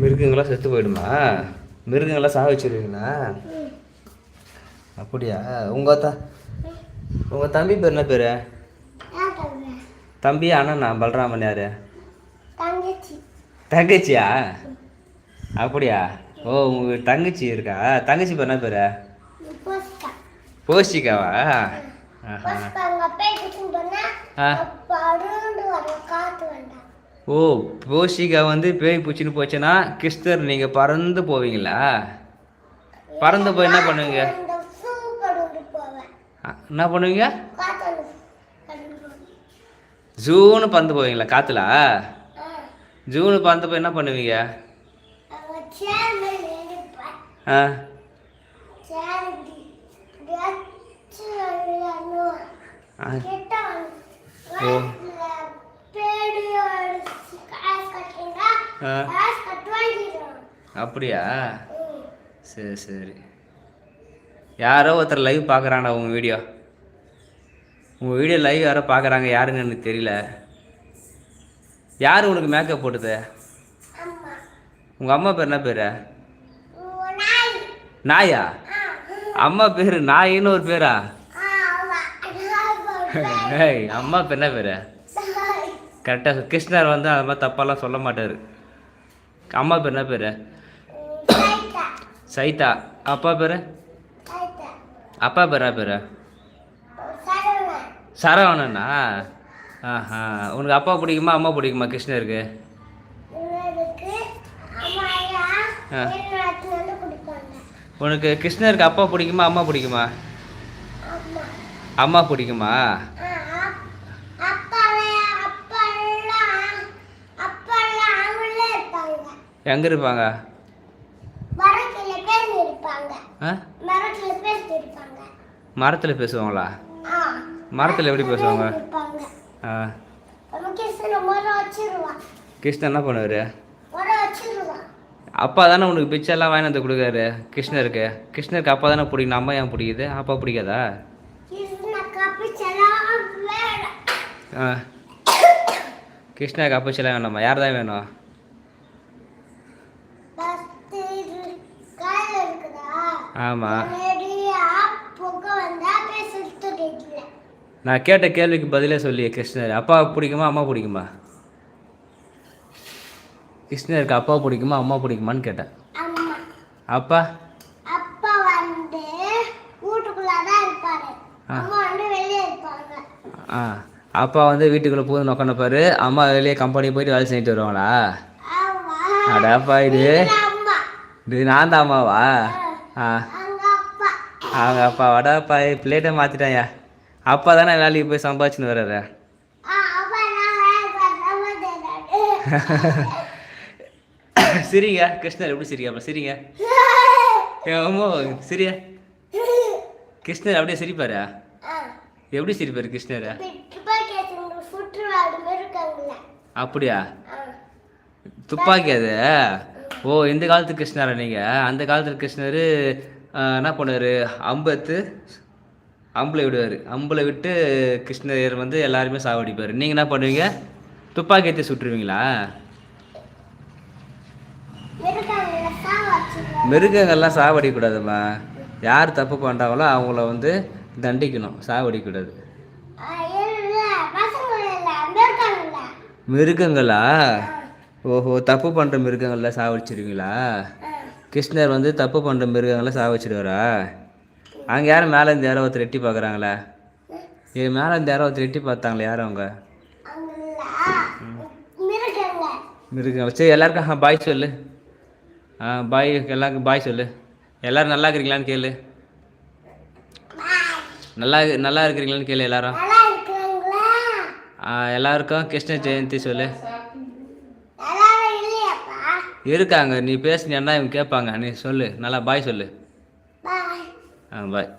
மிருகங்களாம் செத்து போயிடுமா? மிருகங்களாம் சாக வச்சிருவீங்களா? அப்படியா? உங்கள் த உங்கள் தம்பி பேர் என்ன பேர்? தம்பி அண்ணனா? பலராமன் யார்? தங்கச்சி. தங்கச்சியா? அப்படியா? ஓ உங்கள் தங்கச்சி இருக்கா? தங்கச்சி பேர் என்ன பேர்? போஷிகாவா? ஆஹா. ஓ போஷிகா வந்து பேய் பூச்சின்னு போச்சுன்னா கிறிஸ்தர் நீங்கள் பறந்து போவீங்களா? பறந்து போய் என்ன பண்ணுவீங்க? என்ன பண்ணுவீங்க? ஜூனு பறந்து போவீங்களா காற்றுல ஜூனு பறந்து போய் என்ன பண்ணுவீங்க? ஆ. ஓ இப்படி இப்படி வச்சு விளையாடணும். ஆ, கிட்ட வந்து ஓ. வயசுல பேடியோட காசு கட்டினா ஆ. காசு கட்டு வாங்கிடுவோம். அப்படியா. சரி சரி யாரோ ஒருத்தர் லைவ் பார்க்குறாங்கடா உங்கள் வீடியோ உங்கள் வீடியோ லைவ் யாரோ பார்க்குறாங்க யாருன்னு எனக்கு தெரியல யார் உனக்கு மேக்கப் போட்டுது. உங்கள் அம்மா பேர் என்ன பேர் நாய். அம்மா பேர் நாயின்னு ஒரு பேரா. ஏய் அம்மா பேர் என்ன பேர். கரெக்டாக கிருஷ்ணர் வந்து அது மாதிரி தப்பாலாம் சொல்ல மாட்டார் அம்மா பேர் என்ன பேர். சைதா. அப்பா பேர். அப்பா பேர் என்ன பேர்? சரவணன். ஆஹா. உனக்கு அப்பா பிடிக்குமா அம்மா பிடிக்குமா கிருஷ்ணருக்கு. உனக்கு கிருஷ்ணருக்கு அப்பா பிடிக்குமா அம்மா பிடிக்குமா. அம்மா. பிடிக்குமா ஆ, அப்- அப்பாலாம் அப்பெல்லாம் அப்பெல்லாம் அவங்களே இருப்பாங்க எங்கே இருப்பாங்க? மரத்துல பேசுவாங்களா? மரத்தில் எப்படி பேசுவாங்க? ஆ. கிருஷ்ணன் என்ன பண்ணுவார்? அப்பா தானே உனக்கு பிச்சைலாம் வாங்கி வந்து கொடுக்காரு கிருஷ்ணருக்கு. கிருஷ்ணருக்கு அப்பா தானே பிடிக்கணும் அம்மா ஏன் பிடிக்குது? அப்பா பிடிக்காதா? ஆ. கிருஷ்ணருக்கு அப்பச்செல்லாம் வேணாமா? யார் தான் வேணும்? சுத்துறதுல நான் கேட்ட கேள்விக்கு பதிலே சொல்லி கிருஷ்ணர். அப்பா பிடிக்குமா அம்மா பிடிக்குமா? கிருஷ்ணருக்கு அப்பா பிடிக்குமா அம்மா பிடிக்குமான்னு கேட்டேன். அப்பா? அப்பா வந்து வீட்டுக்குள்ளதான் இருப்பாரு. ஆ. அம்மா வந்து வெளியே இருப்பாங்க. ஆ. அப்பா வந்து வீட்டுக்குள்ளே பூந்து உட்காந்துப்பாரு அம்மா வெளியே கம்பெனி போயிட்டு வேலை செஞ்சுட்டு வருவாங்களா? ஆமா. அடாப்பா இது. இது நான் தான் அம்மாவா? ஆ. அவங்க அப்பா வடாப்பா பிளேட்டை மாற்றிட்டாயா அப்பா தானே வேலைக்கு போய் சம்பாதிச்சுன்னு வர்றாரு. சிரிங்க கிருஷ்ணர் எப்படி சிரிக்க அப்புறம் சிரிங்க. அம்மா சிரியா. கிருஷ்ணர் அப்படியே சிரிப்பாரு? எப்படி சிரிப்பாரு கிருஷ்ணர்? அப்படியா. துப்பாக்கி அது? ஓ இந்த காலத்து கிருஷ்ணரா நீங்கள் அந்த காலத்து கிருஷ்ணர் என்ன பண்ணுவார்? அம்பத்து அம்புல விடுவார். அம்புல விட்டு கிருஷ்ணர் வந்து எல்லாருமே சாவடிப்பார் நீங்கள் என்ன பண்ணுவீங்க? துப்பாக்கி எடுத்து சுட்டுருவீங்களா மிருகங்கள்லாம் சாவடிக்கூடாதும்மா யார் தப்பு பண்ணுறாங்களோ அவங்கள வந்து தண்டிக்கணும். சாவடிக்கூடாது மிருகங்களா? ஓஹோ தப்பு பண்ணுற மிருகங்கள்லாம் சாவடிச்சிருவீங்களா கிருஷ்ணர் வந்து தப்பு பண்ணுற மிருகங்களை சாவடிச்சிடுவாரா அங்கே யாரும் மேலே இருந்து யாரோ ஒருத்தர் எட்டி பார்க்குறாங்களே இது மேலே இருந்து யாரோ ஒருத்தர் எட்டி பார்த்தாங்களே? யாரும் அவங்க? மிருகங்கள். சரி எல்லாருக்கும் பாய் சொல்லு. ஆ பாய் எல்லாருக்கும் பாய் சொல்லு. எல்லாரும் நல்லா இருக்கிறீங்களான்னு கேளு. நல்லா நல்லா இருக்கிறீங்களான்னு கேளு எல்லாரும். எல்லாருக்கும் கிருஷ்ண ஜெயந்தி சொல்லு. இருக்காங்க நீ பேசினா இவங்க கேட்பாங்க நீ சொல்லு நல்லா பாய் சொல்லு. ஆ பாய்.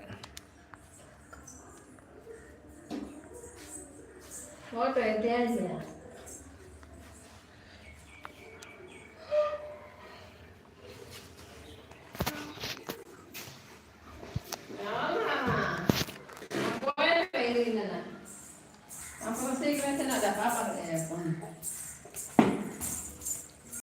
ஃபோட்டோ எடுத்து